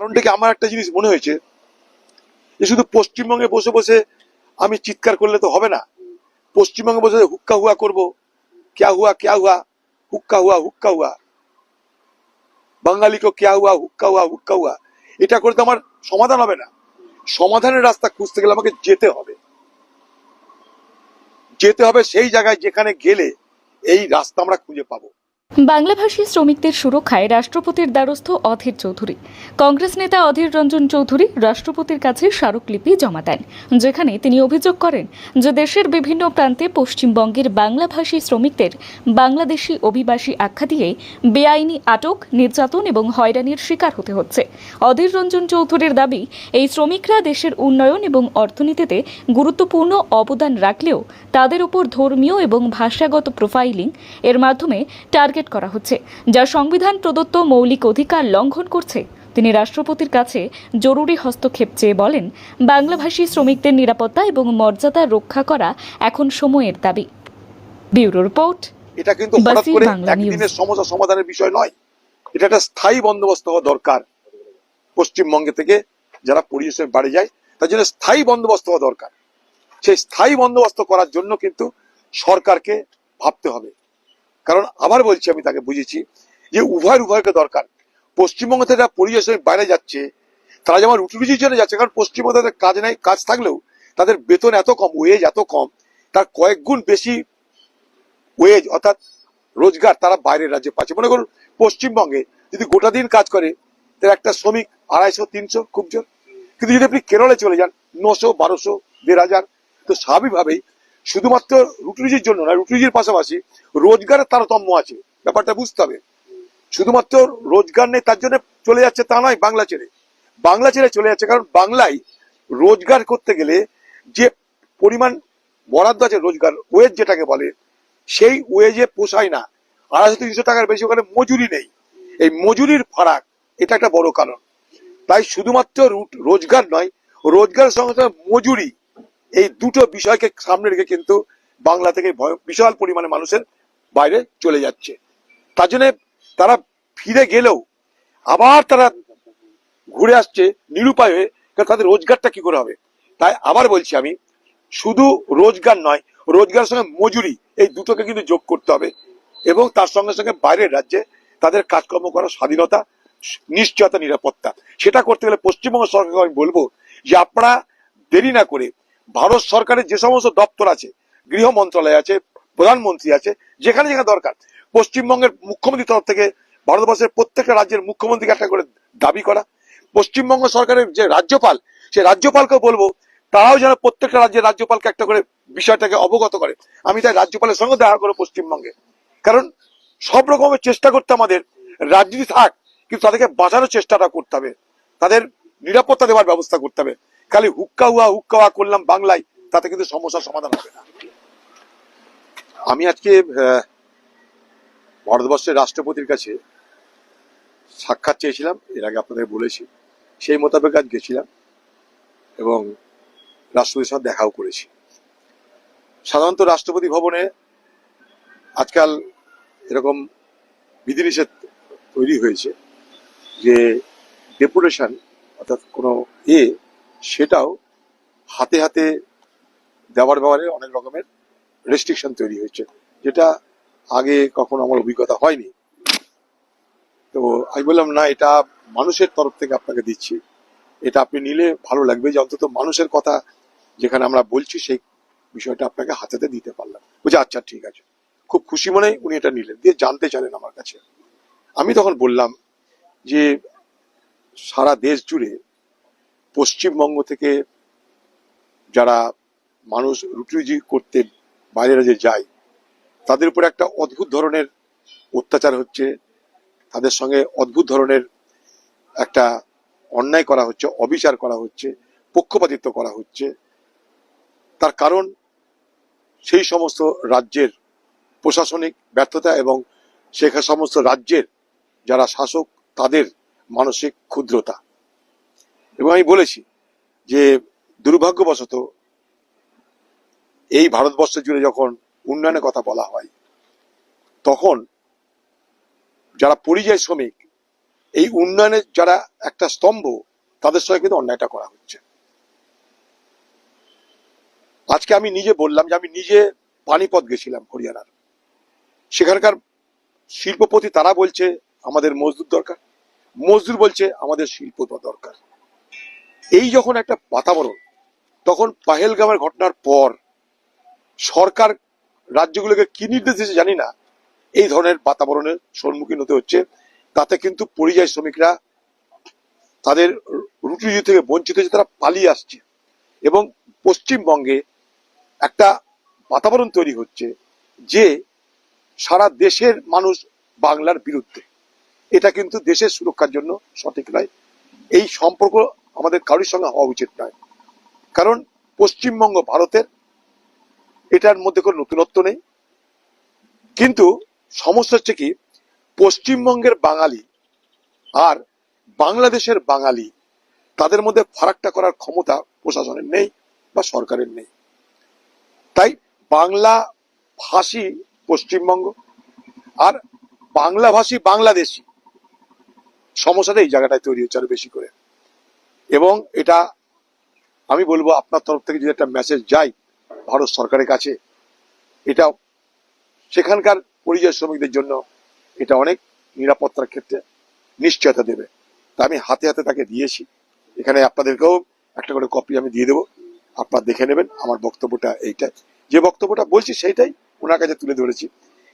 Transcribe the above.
কারণটা কি আমার একটা জিনিস মনে হয়েছে যে শুধু পশ্চিমবঙ্গে বসে বসে আমি চিৎকার করলে তো হবে না। পশ্চিমবঙ্গে বসে হুক্কা হুয়া করব, ক্যা হুয়া ক্যা হুয়া, হুক্কা হুয়া হুক্কা হুয়া। বাঙালিকে ক্যা হুয়া, হুক্কা হুয়া হুক্কা হুয়া। এটা করে তো আমার সমাধান হবে না। সমাধানের রাস্তা খুঁজতে গেলে আমাকে যেতে হবে। যেতে হবে সেই জায়গায় যেখানে গেলে এই রাস্তা আমরা খুঁজে পাবো। বাংলাভাষী শ্রমিকদের সুরক্ষায় রাষ্ট্রপতির দ্বারস্থ অধীর চৌধুরী। কংগ্রেস নেতা অধীর রঞ্জন চৌধুরী রাষ্ট্রপতির কাছে স্মারকলিপি জমা দেন, যেখানে তিনি অভিযোগ করেন যে দেশের বিভিন্ন প্রান্তে পশ্চিমবঙ্গের বাংলাভাষী শ্রমিকদের বাংলাদেশি অভিবাসী আখ্যা দিয়ে বেআইনি আটক, নির্যাতন এবং হয়রানির শিকার হতে হচ্ছে। অধীর রঞ্জন চৌধুরীর দাবি, এই শ্রমিকরা দেশের উন্নয়ন এবং অর্থনীতিতে গুরুত্বপূর্ণ অবদান রাখলেও তাদের উপর ধর্মীয় এবং ভাষাগত প্রোফাইলিং এর মাধ্যমে টার্গেট করা হচ্ছে যা সংবিধান প্রদত্ত মৌলিক অধিকার লঙ্ঘন করছে। তিনি রাষ্ট্রপতির কাছে জরুরি হস্তক্ষেপ চেয়ে বলেন বাংলাভাষী শ্রমিকদের নিরাপত্তা এবং মর্যাদা রক্ষা করা এখন সময়ের দাবি। ব্যুরো রিপোর্ট এটা কিন্তু হঠাৎ করে একদিনের সমস্যা সমাধানের বিষয় নয়। এটা একটা স্থায়ী বন্দোবস্ত হওয়া দরকার। পশ্চিমবঙ্গে থেকে যারা পরিবেশের বাড়ি যায় তার জন্য স্থায়ী বন্দোবস্ত হওয়া দরকার। সেই স্থায়ী বন্দোবস্ত করার জন্য কিন্তু সরকারকে ভাবতে হবে। কারণ আবার বলছি, আমি তাকে বুঝেছি যে উভয়ের উভয়কে দরকার। পশ্চিমবঙ্গ থেকে পরিবেশের বাইরে যাচ্ছে, তারা যেমন রুটি রুজির জন্য যাচ্ছে, কারণ পশ্চিমবঙ্গে তাদের কাজ নাই, কাজ থাকলেও তাদের বেতন এত কম ওয়েজ এত কম, তার কয়েক গুণ বেশি ওয়েজ অর্থাৎ রোজগার তারা বাইরের রাজ্যে পাচ্ছে। মনে করুন, পশ্চিমবঙ্গে যদি গোটা দিন কাজ করে তার একটা শ্রমিক আড়াইশো, তিনশো, খুব জোর। কিন্তু যদি আপনি কেরলে চলে যান, নশো, বারোশো, দেড় হাজার, তো স্বাভাবিকভাবেই শুধুমাত্র রুটিরুজির জন্য না রুটিরুজির পাশাপাশি রোজগারের তারতম্য আছে। ব্যাপারটা বুঝতে হবে। শুধুমাত্র রোজগার নেই, তার জন্য চলে যাচ্ছে তা নয়, বাংলা ছেড়ে। বাংলা ছেড়ে চলে যাচ্ছে, কারণ বাংলায় রোজগার করতে গেলে যে পরিমাণ বরাদ্দ আছে রোজগার, ওয়েজ যেটাকে বলে, সেই ওয়েজে পোষায় না। আড়াইশো তিনশো টাকার বেশি ওখানে মজুরি নেই। এই মজুরির ফারাক, এটা একটা বড় কারণ। তাই শুধুমাত্র রোজগার নয় রোজগার সঙ্গে সঙ্গে মজুরি। এই দুটো বিষয়কে সামনে রেখে কিন্তু বাংলা থেকে বিশাল পরিমাণে মানুষের বাইরে চলে যাচ্ছে। তার জন্য তারা ফিরে গেলেও আবার তারা ঘুরে আসছে নিরুপায় হয়ে তাদের রোজগারটা কি করে হবে? তাই আবার বলছি আমি, শুধু রোজগার নয়, রোজগারের সঙ্গে মজুরি, এই দুটোকে কিন্তু যোগ করতে হবে। এবং তার সঙ্গে সঙ্গে বাইরের রাজ্যে তাদের কাজকর্ম করার স্বাধীনতা, নিশ্চয়তা, নিরাপত্তা, সেটা করতে গেলে পশ্চিমবঙ্গ সরকারকে আমি বলব যে আপনারা দেরি না করে ভারত সরকারের যে সমস্ত দপ্তর আছে, গৃহ মন্ত্রণালয় আছে, প্রধানমন্ত্রী আছে, যেখানে যেখানে দরকার, পশ্চিমবঙ্গের মুখ্যমন্ত্রীর তরফ থেকে, ভারতবর্ষের প্রত্যেকটা রাজ্যের মুখ্যমন্ত্রীকে একটা করে দাবি করা, পশ্চিমবঙ্গ সরকারের যে রাজ্যপাল, সেই রাজ্যপালকেও বলব, তারাও যেন প্রত্যেকটা রাজ্যের রাজ্যপালকে একটা করে বিষয়টাকে অবগত করে। আমি তাই রাজ্যপালের সঙ্গে দেখা করব পশ্চিমবঙ্গে। কারণ সব রকমের চেষ্টা করতে আমাদের রাজনীতি থাক, কিন্তু তাদেরকে বাঁচানোর চেষ্টাটা করতে হবে। তাদের নিরাপত্তা দেওয়ার ব্যবস্থা করতে হবে। খালি হুক্কা হুয়া হুক্কা করলাম বাংলায়, তাতে কিন্তু সমস্যার সমাধান হবে না। আমি আজকে ভারতবর্ষের রাষ্ট্রপতির কাছে সাক্ষাৎ চেয়েছিলাম, এর আগে আপনাদের বলেছি, সেই মোতাবেক আজ গেছিলাম এবং রাষ্ট্রপতির সাথে দেখাও করেছি। সাধারণত রাষ্ট্রপতি ভবনে আজকাল এরকম বিধিনিষেধ তৈরি হয়েছে যে ডেপুটেশন অর্থাৎ কোনো এ সেটাও হাতে হাতে দেওয়ার ব্যাপারে অনেক রকমের রেস্ট্রিকশন তৈরি হয়েছে, যেটা আগে কখনো আমার অভিজ্ঞতা হয়নি। তো আমি বললাম, না, এটা মানুষের তরফ থেকে আপনাকে দিচ্ছি। এটা আপনি নিলে ভালো লাগবে যে অন্তত মানুষের কথা যেখানে আমরা বলছি, সেই বিষয়টা আপনাকে হাতেতে দিতে পারলাম। বলছে আচ্ছা ঠিক আছে। খুব খুশি মনে উনি এটা নিলেন, দিয়ে জানতে চাইলেন আমার কাছে। আমি তখন বললাম যে সারা দেশ জুড়ে পশ্চিমবঙ্গ থেকে যারা মানুষ রুটি করতে বাইরে রাজ্যে যায়, তাদের উপর একটা অদ্ভুত ধরনের অত্যাচার হচ্ছে। তাদের সঙ্গে অদ্ভুত ধরনের একটা অন্যায় করা হচ্ছে, অবিচার করা হচ্ছে, পক্ষপাতিত্ব করা হচ্ছে। তার কারণ সেই সমস্ত রাজ্যের প্রশাসনিক ব্যর্থতা এবং সেখানে সমস্ত রাজ্যের যারা শাসক, তাদের মানসিক ক্ষুদ্রতা। এবং আমি বলেছি যে দুর্ভাগ্যবশত এই ভারতবর্ষ জুড়ে যখন উন্নয়নের কথা বলা হয়, তখন যারা পরিযায়ী শ্রমিক, এই উন্নয়নের যারা একটা স্তম্ভ, তাদের সঙ্গে কিন্তু অন্যায়টা করা হচ্ছে। আজকে আমি নিজে বললাম যে আমি নিজে পানিপথ গেছিলাম হরিয়ানার। সেখানকার শিল্পপতি তারা বলছে, আমাদের মজদুর দরকার। মজদুর বলছে, আমাদের শিল্প দরকার। এই যখন একটা বাতাবরণ, তখন পাহেলগামের ঘটনার পর সরকার রাজ্যগুলোকে কি নির্দেশ দিয়েছে জানি না, এই ধরনের বাতাবরণের সম্মুখীন হতে হচ্ছে। তাতে কিন্তু পরিযায়ী শ্রমিকরা তাদের রুটি থেকে বঞ্চিত হচ্ছে তারা পালিয়ে আসছে। এবং পশ্চিমবঙ্গে একটা বাতাবরণ তৈরি হচ্ছে যে সারা দেশের মানুষ বাংলার বিরুদ্ধে। এটা কিন্তু দেশের সুরক্ষার জন্য সঠিক নয়। এই সম্পর্ক আমাদের কারোর সঙ্গে হওয়া উচিত নয়। কারণ পশ্চিমবঙ্গ ভারতের এটার মধ্যে কোনো নতুনত্ব নেই। কিন্তু সমস্যা হচ্ছে কি, পশ্চিমবঙ্গের বাঙালি আর বাংলাদেশের বাঙালি, তাদের মধ্যে ফারাকটা করার ক্ষমতা প্রশাসনের নেই বা সরকারের নেই। তাই বাংলা ভাষী পশ্চিমবঙ্গ আর বাংলা ভাষী বাংলাদেশি, সমস্যাটা এই জায়গাটায় তৈরি হচ্ছে আরও বেশি করে। এবং এটা আমি বলব আপনার তরফ থেকে যদি একটা মেসেজ যায় ভারত সরকারের কাছে এটা সেখানকার পরিযায়ী শ্রমিকদের জন্য এটা অনেক নিরাপত্তার ক্ষেত্রে নিশ্চয়তা দেবে। তা আমি হাতে হাতে তাকে দিয়েছি। এখানে আপনাদেরকেও একটা করে কপি আমি দিয়ে দেবো। আপনারা দেখে নেবেন, আমার বক্তব্যটা এইটাই। যে বক্তব্যটা বলছি সেইটাই ওনার কাছে তুলে ধরেছি।